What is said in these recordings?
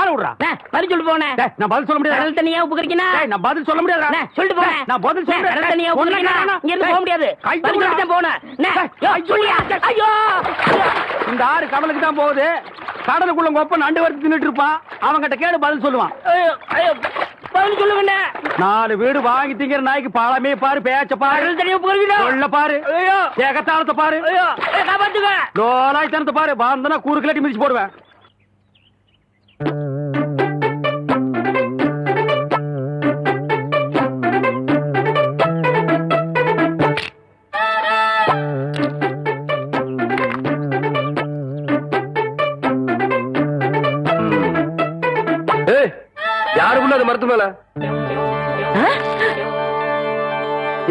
ஆள விடுறா. பதில் சொல்லிட்டு போனேன் டேய், நான் பதில் சொல்ல முடியாது. கடல் தண்ணியா நான் பதில் சொல்ல முடியாது. சொல்லிட்டு. நான் பதில் சொல்றேன் கடல் தண்ணியா உப்பு கறிக்கினா இங்க இருந்து போக முடியாது. பதில் சொல்லிட்டு போனேன் சொல்லியா? ஐயோ! இந்த ஆறு கடலுக்கு தான் போகுது. கடலுக்குள்ள கொப்ப நண்டு வறுத்து தின்னுட்டு இருப்பான். அவன்கிட்ட கேடு பதில் சொல்லுவான். பதில் சொல்லுங்கண்ணே நாலு வீடு வாங்கி திங்கிற நாய்க்கு பழமே பாரு பேச்ச பாரு. உப்பு கறிக்கினா சொல்ல பாரு. ஏகத்தாளத்தை பாரு. காப்பாத்துங்க. லோலாய் தனத்தை பாரு. பாந்தனா கூறு கிளட்டி மிதிச்சு போடுவேன்.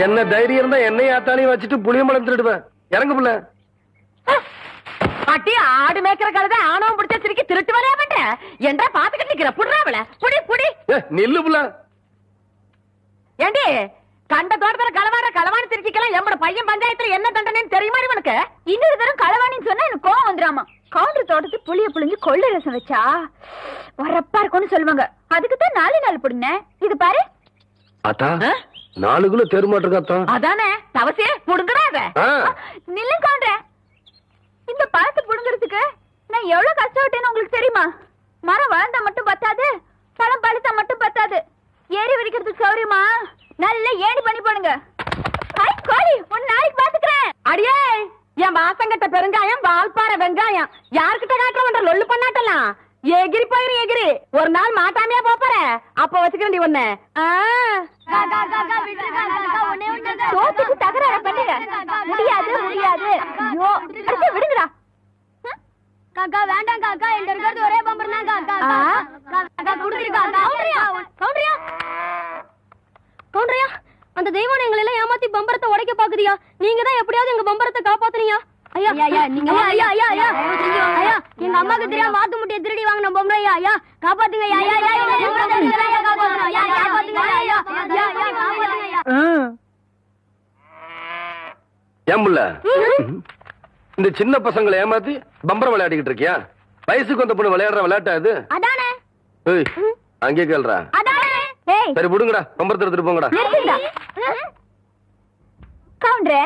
என்ன தைரியம் இருந்தா என்னையும் ஆத்தாலையும் வச்சுட்டு புளியம்பழம் திருடுவேன் இறங்கு புள்ள. அட்டி ஆடு மேய்க்கிற கழுதை ஆணவம் பிடிச்ச சிரிக்கி திருட்டு வரையா மாட்டேன் என்றா பாத்துக்கிட்டு நிக்கிற? புடுறாவல புடி புடி. நில்லு புள்ள. ஏண்டி கண்ட தோட்டத்துல களவாட களவாணி திருச்சிக்கலாம் எம்மட பையன் பஞ்சாயத்துல என்ன தண்டனைன்னு தெரியுமா இவனுக்கு இன்னொரு தரம் களவாணின்னு சொன்னா எனக்கு கோவம் வந்துராமா கவுண்டர் தோட்டத்து புளிய புளிஞ்சு கொள்ளை ரசம் வச்சா வரப்பா இருக்கும்னு சொல்லுவாங்க. அதுக்கு தான் நாலு நாள் புடிங்க இது பாரு. ஆத்தா நாலு கிலோ தெருமாட்டிருக்காத்தா அதானே தவசே புடுங்கடாத ஆ. நில்லு கவுண்டர் இந்த பழத்தை புடுங்கிறதுக்கு நான் எவ்வளவு கஷ்டப்பட்டேன்னு உங்களுக்கு தெரியுமா? மரம் வளர்ந்தா மட்டும் பத்தாது பழம் பழுத்தா மட்டும் பத்தாது. ஏறி வடிக்கிறதுக்கு சௌரியமா? நல்ல ஏணி பண்ணி போடுங்க. ஹை கோழி உன் நாளைக்கு பாத்துக்கிறேன் அடியே என் மாசங்கட்ட பெருங்காயம் வால்பாற வெங்காயம். யார்கிட்ட காட்டுறவன்ற லொல்லு பண்ணாட்டலாம் எகிரி போயிரு எகிரி ஒரு நாள் மாட்டாமையா போப்பற அப்ப வச்சுக்கிறேன் ஒண்ணு சோத்துக்கு தகராறு பண்ணுங்க முடியாது முடியாது ஐயோ அடுத்து விடுங்கடா காக்கா வேண்டாம் காக்கா எங்க இருக்கிறது ஒரே பம்பர் தான் காக்கா. காக்கா குடுத்துருக்கா கவுண்டரியா கவுண்டரியா கவுண்டரியா அந்த தெய்வம் எங்களை எல்லாம் ஏமாத்தி பம்பரத்தை உடைக்க பாக்குறியா நீங்க தான் எப்படியாவது எங்க பம்பரத்தை காப்பாத்துறீங்க ஐயா ஐயா நீங்க ஐயா ஐயா ஐயா ஐயா எங்க அம்மாக்கு தெரியாம வாத்து முட்டையை திருடி பொம்பளை ஐயா ஐயா காப்பாத்துங்க காப்பாத்துங்க காப்பாத்துங்க இந்த சின்ன பசங்களை ஏமாத்தி பம்பரம் விளையாடிக்கிட்டு இருக்கியா வயசுக்கு வந்த பொண்ணு விளையாடுற விளையாட்டா இது அதானே ஏய் அங்கே கேள்றா அதானே ஏய் சரி விடுங்கடா பம்பரத்தை எடுத்துட்டு போங்கடா கவுண்டரே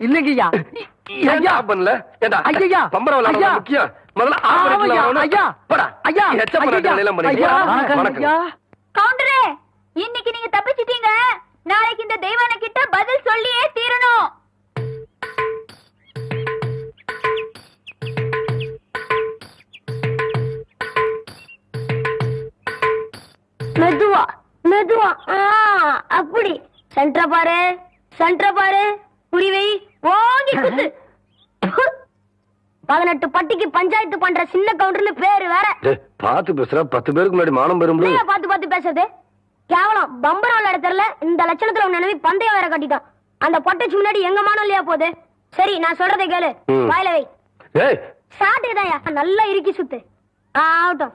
இல்லைங்கய்யா ஆஃப் பண்ணல ஏண்டா ஐயா. பம்பரம் விளையாடுறது ஐயா. முக்கியம் முதல்ல. வரணும் ஐயா. போடா ஐயா. எச்ச பண்ண ஐயா. வேலையெல்லாம் பண்ணிட்டு ஐயா. வணக்கம் வணக்கம் ஐயா. கவுண்டரே இன்னைக்கு நீங்க தப்பிச்சிட்டீங்க நாளைக்கு இந்த தெய்வான கிட்ட பதில் சொல்லியே தீரணும் மெதுவா மெதுவா ஆ, அப்படி சென்டர பாரு சென்டர பாரு புரிவை ஓங்கி குத்து. பதினெட்டு பட்டிக்கு பஞ்சாயத்து பண்ற சின்ன கவுண்டர்னு பேரு வேற. பாத்து பேசுற. பத்து பேருக்கு முன்னாடி மானம் பெறும் பாத்து பாத்து பேசுறது. கேவலம். பம்பரம் விளையாட தெரியல இந்த லட்சணத்துல உன் நினைவு பந்தயம் வேற கட்டிட்டான். அந்த பொட்டைச்சு முன்னாடி எங்க மானம் இல்லையா போகுது? சரி நான் சொல்றதை கேளு. வாயில வை. சாட்டுதாயா நல்லா இறுக்கி சுத்து. ஆகட்டும்.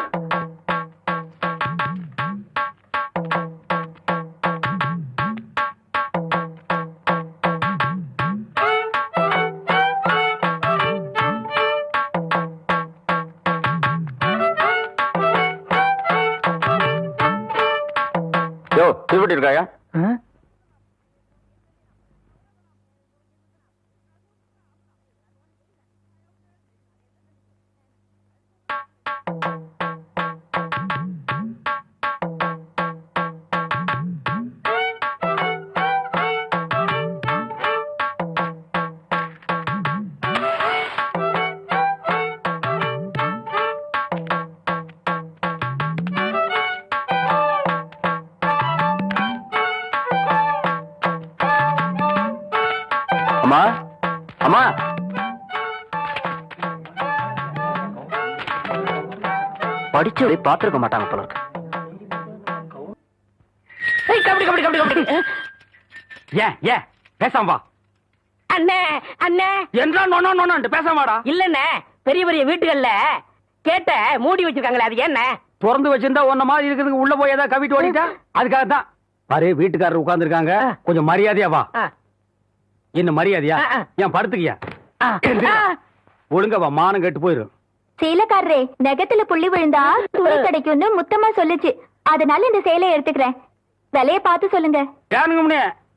யோ திருப்பட்டி இருக்காயா அம்மா? அம்மா? படிச்சவரை பாத்திருக்க மாட்டாங்க போல இருக்கு. கபடி கபடி கபடி கபடி. ஏன் ஏன்? பேசாம வா. அண்ணே அண்ணே. என்றா நொண்ணோ நொண்ணு பேசாம வாடா. இல்லண்ணே பெரிய பெரிய வீட்டுகள்ல கேட்ட மூடி வச்சிருக்காங்களே அது என்ன? திறந்து வச்சிருந்தா உன்ன மாதிரி இருக்கிறதுக்கு உள்ள போய் ஏதாவது கவிட்டு ஓடிட்டா? அதுக்காக தான் பாரு வீட்டுக்காரர் உட்கார்ந்து இருக்காங்க கொஞ்சம் மரியாதையா வா. என்ன மரியாதையா. ஏன் படுத்துக்கியா? ஒழுங்கா வா மானம் கெட்டு போயிரும் சேலக்காரரே நெகத்துல புள்ளி விழுந்தா துணி கிடைக்கும்னு முத்தமா சொல்லுச்சு. அதனால இந்த சேலையை எடுத்துக்கிறேன். விலைய பார்த்து சொல்லுங்க.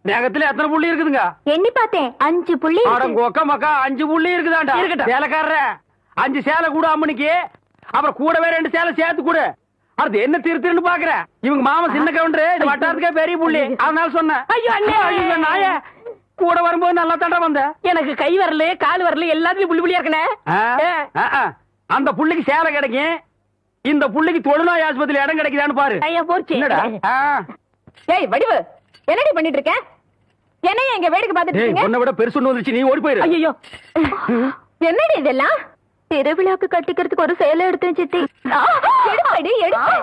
நேகத்துல எத்தனை புள்ளி இருக்குதுங்க? எண்ணி பார்த்தேன். அஞ்சு புள்ளி கொக்க மக்கா அஞ்சு புள்ளி இருக்குதாண்டா? இருக்கட்டும். சேலைக்காரர அஞ்சு சேலை கூட அம்மனிக்கு அப்புறம் கூடவே ரெண்டு சேலை சேர்த்து கொடு. அது என்ன திரு திருன்னு பாக்குற? இவங்க மாமா சின்ன கவுண்டரு இந்த வட்டாரத்துக்கே பெரிய புள்ளி. அதனால சொன்னேன். ஐயோ, அண்ணே. ஐயோ நாய. கூட வரும்போது நல்லா தண்டா வந்த. எனக்கு கை வரல கால் வரல எல்லாத்துலயும் புள்ளி புள்ளியா இருக்கனே. அந்த புள்ளிக்கு சேலை கிடைக்கும். இந்த புள்ளிக்கு தொழுநோய் ஆஸ்பத்திரி இடம் கிடைக்குதான்னு பாரு. ஐயா போச்சு. என்னடா? ஆ. ஏய் வடிவு என்னடி பண்ணிட்டு இருக்க என்னைய இங்க வேடிக்கை இருக்கீங்க? உன்னை விட பெருசு ஒண்ணு வந்துச்சு நீ ஓடி போயிரு. ஐயோ என்னடி இதெல்லாம்? திருவிழாக்கு கட்டிக்கிறதுக்கு ஒரு சேலை எடுத்தேன் சித்தி எடுப்படி எடுப்பு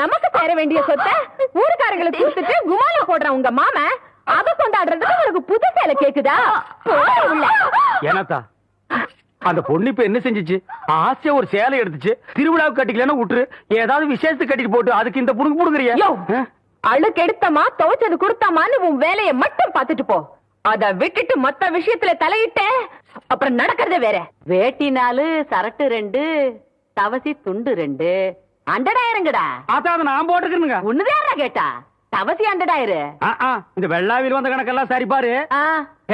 நமக்கு சேர வேண்டிய சொத்தை ஊருக்காரங்களுக்கு கொடுத்துட்டு குமால போடுற உங்க மாமன். அத கொண்டாடுறதுக்கு உனக்கு புது சேலை கேக்குதா? ஏனாத்தா அந்த பொண்ணு இப்ப என்ன செஞ்சுச்சு? ஆசையா ஒரு சேலை எடுத்துச்சு. திருவிழாவுக்கு கட்டிக்கலன்னா விட்டுரு ஏதாவது விசேஷத்துக்கு கட்டிட்டு போட்டு அதுக்கு இந்த புடுங்க புடுங்குறியா? அழுக்கு எடுத்தமா துவைச்சது கொடுத்தமான்னு உன் வேலையை மட்டும் பார்த்துட்டு போ. அத விட்டுட்டு மத்த விஷயத்துல தலையிட்ட அப்புறம் நடக்கிறதே வேற. வேட்டி நாலு சரட்டு ரெண்டு தவசி துண்டு ரெண்டு. அண்டடாயிரங்கடா. அதான் அதை நான் போட்டுக்கிறேனுங்க ஒண்ணுதான் கேட்டா. தவசி அண்டடாயிரு ஆ, ஆ, இந்த வெள்ளாவில் வந்த கணக்கெல்லாம் சரி பாரு.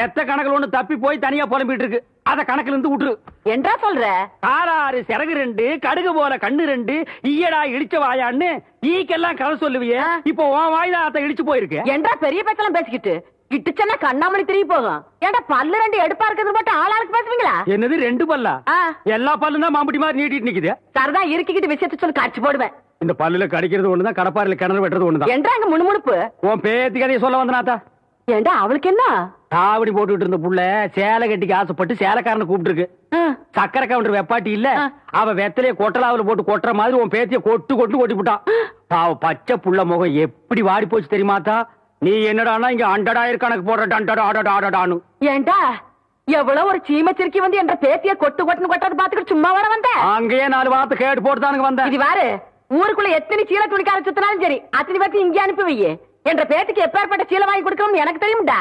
எத்த கணக்குல ஒண்ணு தப்பி போய் தனியா புலம்பிட்டு இருக்கு. அத கணக்குல இருந்து விட்டுரு என்றா சொல்ற? காராறு சிறகு ரெண்டு கடுகு போல கண்ணு ரெண்டு ஈயடா இடிச்ச வாயான்னு ஈக்கெல்லாம் கதை சொல்லுவியே. இப்போ உன் வாய்தான் அத்த இடிச்சு போயிருக்கு. என்றா பெரிய பேச்செல்லாம் பேசிக்கிட்டு. கிட்டுச்சன்னா கண்ணாமணி திரும்பி போகும். ஏன்டா பல்லு ரெண்டு எடுப்பா இருக்கிறது மட்டும் ஆளாருக்கு பேசுவீங்களா? என்னது ரெண்டு பல்லா. எல்லா பல்லும் தான் மாம்பட்டி மாதிரி நீட்டிட்டு நிக்குது. சரிதான் இருக்கிக்கிட்டு விஷயத்த சொல்லி காட்சி போடுவேன். இந்த பல்லுல கடிக்கிறது ஒண்ணுதான் கடப்பாரில கிணறு வெட்டுறது ஒண்ணுதான். என்றா அங்க முணுமுணுப்பு? உன் பேத்தி கதையை சொல்ல வந்தனாத்தா ஏண்டா அவளுக்கு என்ன? தாவடி போட்டுட்டு இருந்த புள்ள சேலை கட்டிக்கு ஆசைப்பட்டு சேலைக்காரனை கூப்பிட்டு இருக்கு ஆ. சக்கரை கவுண்டர் வெப்பாட்டி இல்ல. அவ வெத்தலைய கொட்டலாவுல போட்டு கொட்டுற மாதிரி உன் பேத்திய கொட்டு கொட்டு கொட்டி விட்டான் பாவ பச்சை புள்ள முகம் எப்படி வாடி போச்சு தெரியுமாத்தா நீ என்னடானா இங்க அண்டடாயிரம் கணக்கு போடுற டண்டடா அடடா அடடான்னு ஏண்டா எவ்வளவு ஒரு சீமச்சிருக்கி வந்து என்ற பேத்திய கொட்டு கொட்டுன்னு கொட்டது பாத்துக்கிட்டு சும்மா வர வந்த? அங்கேயே நாலு வார்த்தை கேட்டு போட்டுதானுங்க வந்தேன் இது வாரு ஊருக்குள்ள எத்தனை சீல துணிக்கார சுத்தினாலும் சரி அத்தனை பேர்த்து இங்கே அனுப்பி வையே என்ற பேத்துக்கு எப்பேற்பட்ட சீலை வாங்கி கொடுக்கணும்னு எனக்கு தெரியும்டா.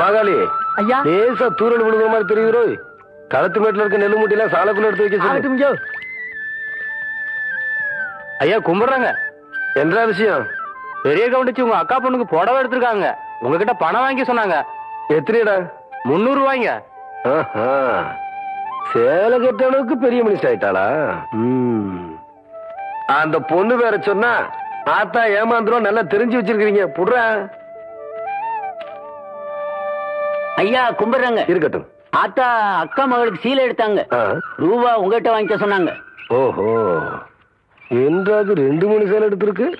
மாகாளி ஐயா. லேசா தூரல் விழுகிற மாதிரி தெரியுது களத்து மேட்டுல இருக்க நெல்லு மூட்டையெல்லாம் சாலைக்குள்ள எடுத்து வைக்க சொல்லு. ஆகட்டும் ஐயா. ஐயா கும்பிடுறாங்க. என்ன விஷயம்? பெரிய கவுண்டிச்சு உங்க அக்கா பொண்ணுக்கு புடவை எடுத்திருக்காங்க. உங்ககிட்ட பணம் வாங்கி சொன்னாங்க. எத்தனைடா முன்னூறு ரூபாய்ங்க. ஆஹா. சேலை கட்ட அளவுக்கு பெரிய மனுஷன் ஆயிட்டாளா? ம். அந்த பொண்ணு வேற சொன்னா ஆத்தா ஏமாந்துரும் நல்லா தெரிஞ்சு வச்சிருக்கீங்க புடுற. ஐயா கும்பிடுறாங்க. இருக்கட்டும். ஆத்தா அக்கா மகளுக்கு சீலை எடுத்தாங்க. ரூபா உங்ககிட்ட வாங்கிக்க சொன்னாங்க. ஓஹோ. என்றாது ரெண்டு மணி சேலை எடுத்திருக்கு.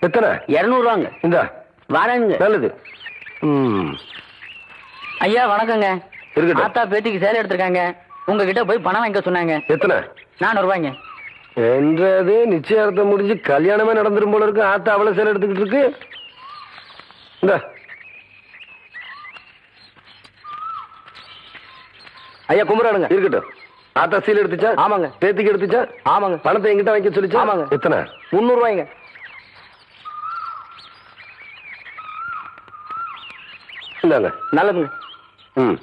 எத்தனை? இருநூறுவாங்க. இந்த. வரேங்க நல்லது. ம். ஐயா வணக்கங்க. இருக்கட்டும். ஆத்தா பேத்திக்கு சேலை எடுத்திருக்காங்க. உங்ககிட்ட போய் பணம் வாங்கிக்க சொன்னாங்க. எத்தனை? நானூறு ரூபாய்ங்க என்றது நிச்சயார்த்தம் முடிஞ்சு கல்யாணமே நடந்துரும் போல இருக்கு. ஆத்தா அவளை சேலை எடுத்துக்கிட்டு இருக்கு. இந்த. ஐயா கும்பிடுறானுங்க. இருக்கட்டும். ஆத்தா சீல் எடுத்துச்சா? ஆமாங்க. பேத்திக்கு எடுத்துச்சா? ஆமாங்க. பணத்தை எங்கிட்ட வாங்கி சொல்லிச்சா? ஆமாங்க. எத்தனை? முன்னூறு ரூபாய்ங்க இந்தாங்க. நல்லதுங்க. ம்.